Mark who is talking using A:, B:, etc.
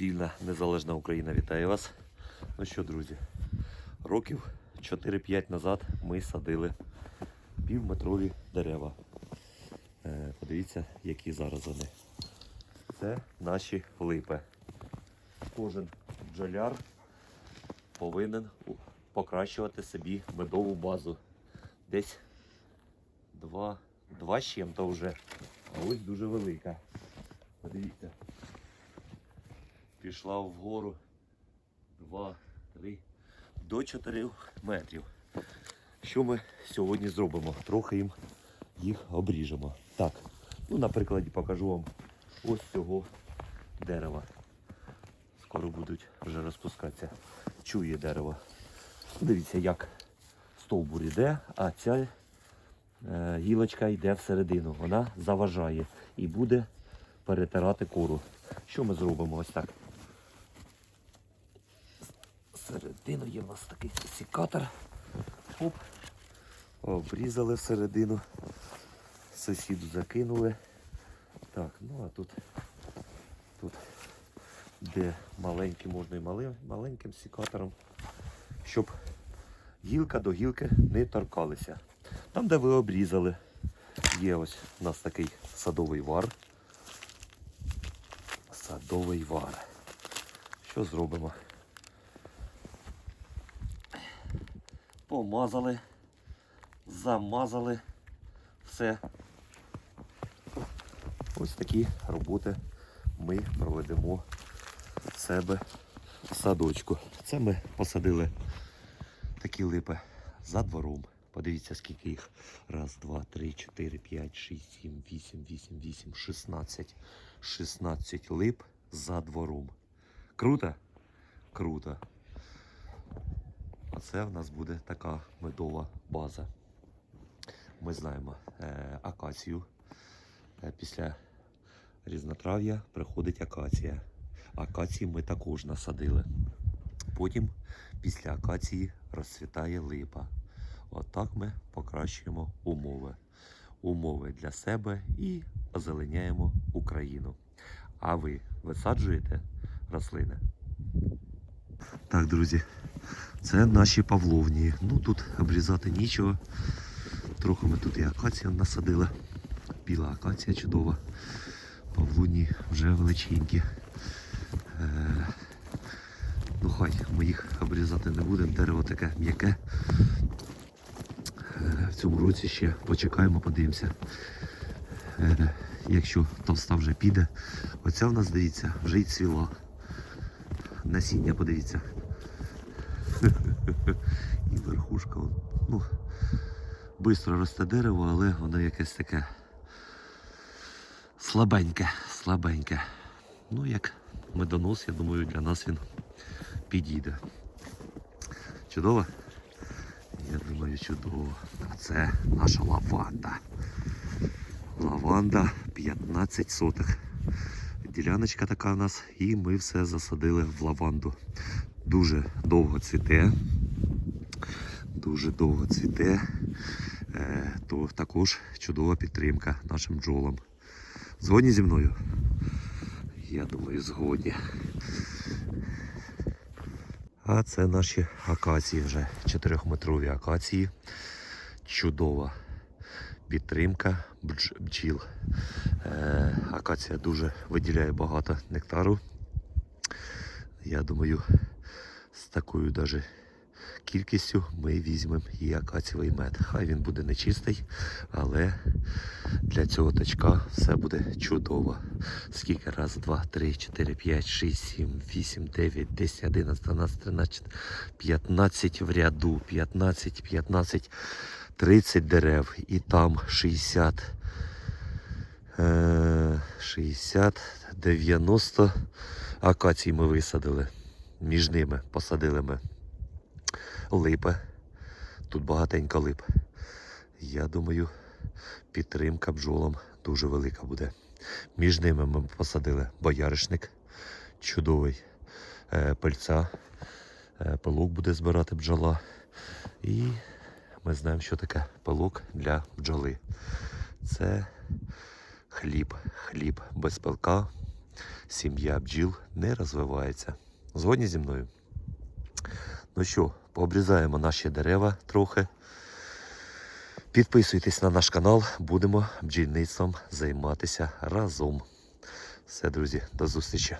A: Незалежна Україна вітає вас. Ну що, друзі, років 4-5 назад ми садили півметрові дерева. Е, Подивіться, які зараз вони. Це наші липи. Кожен бджоляр повинен покращувати собі медову базу. Десь два, два з чим-то вже. А ось дуже велика. Подивіться. Пішла вгору 2, 3, до 4 метрів. Що ми сьогодні зробимо? Трохи їм їх обріжемо. Так, ну на прикладі покажу вам ось цього дерева. Скоро будуть вже розпускатися. Чує дерево. Дивіться, як стовбур іде, а ця е, гілочка йде всередину. Вона заважає і буде перетирати кору. Що ми зробимо ось так? Середину є в нас такий секатор. Оп. Обрізали всередину. Сусіду закинули. Так, ну а тут, тут де маленький, можна і малим, маленьким секатором, щоб гілка до гілки не торкалися. Там, де ви обрізали, є ось у нас такий садовий вар. Садовий вар. Що зробимо? Помазали, замазали все. Ось такі роботи ми проведемо в себе в садочку. Це ми посадили такі липи за двором. Подивіться, скільки їх. Раз, два, три, чотири, п'ять, шість, сім, вісім, вісім, вісім, шістнадцять. 16 лип за двором. Круто? Круто. А це в нас буде така медова база. Ми знаємо е, акацію. Е, після різнотрав'я приходить акація. Акації ми також насадили. Потім після акації розцвітає липа. Отак ми покращуємо умови. Умови для себе і озеленяємо Україну. А ви висаджуєте рослини? Так, друзі, це наші павловні. Ну тут обрізати нічого. Трохи ми тут і акацію насадили. Біла акація чудова. Павлуні вже величенькі. Е, ну хай ми їх обрізати не будемо. Дерево таке м'яке. Е, в цьому році ще почекаємо, подивимося. Е, якщо товста вже піде. Оця в нас, дивіться, вже й цвіла. Насіння, подивіться. І верхушка. Ну, Бистро росте дерево, але воно якесь таке слабеньке, слабеньке. Ну, як медонос, я думаю, для нас він підійде. Чудово? Я думаю, чудово. А це наша лаванда. Лаванда 15 сотих. Діляночка така у нас, і ми все засадили в лаванду. Дуже довго цвіте. Дуже довго цвіте. Е, то також чудова підтримка нашим бджолам. Згодні зі мною? Я думаю, згодні. А це наші акації вже 4-метрові акації. Чудова підтримка бджіл. Е, акація дуже виділяє багато нектару. Я думаю, з такою даже кількістю ми візьмемо і акацієвий мед. Хай він буде нечистий, але для цього тачка все буде чудово. Скільки? Раз, два, три, чотири, п'ять, шість, сім, вісім, дев'ять, десять, одинадцять, дванадцять, тринадцять, п'ятнадцять в ряду, п'ятнадцять, п'ятнадцять, тридцять дерев і там шістдесят. Е, 60, 90 акацій ми висадили. Між ними посадили ми липи. Тут багатенько лип. Я думаю, підтримка бджолам дуже велика буде. Між ними ми посадили бояришник, чудовий е, пильця. Е, пилок буде збирати бджола. І ми знаємо, що таке пилок для бджоли. Це хліб, хліб без пилка. Сім'я бджіл не розвивається. Згодні зі мною? Ну що, пообрізаємо наші дерева трохи. Підписуйтесь на наш канал, будемо бджільництвом займатися разом. Все, друзі, до зустрічі.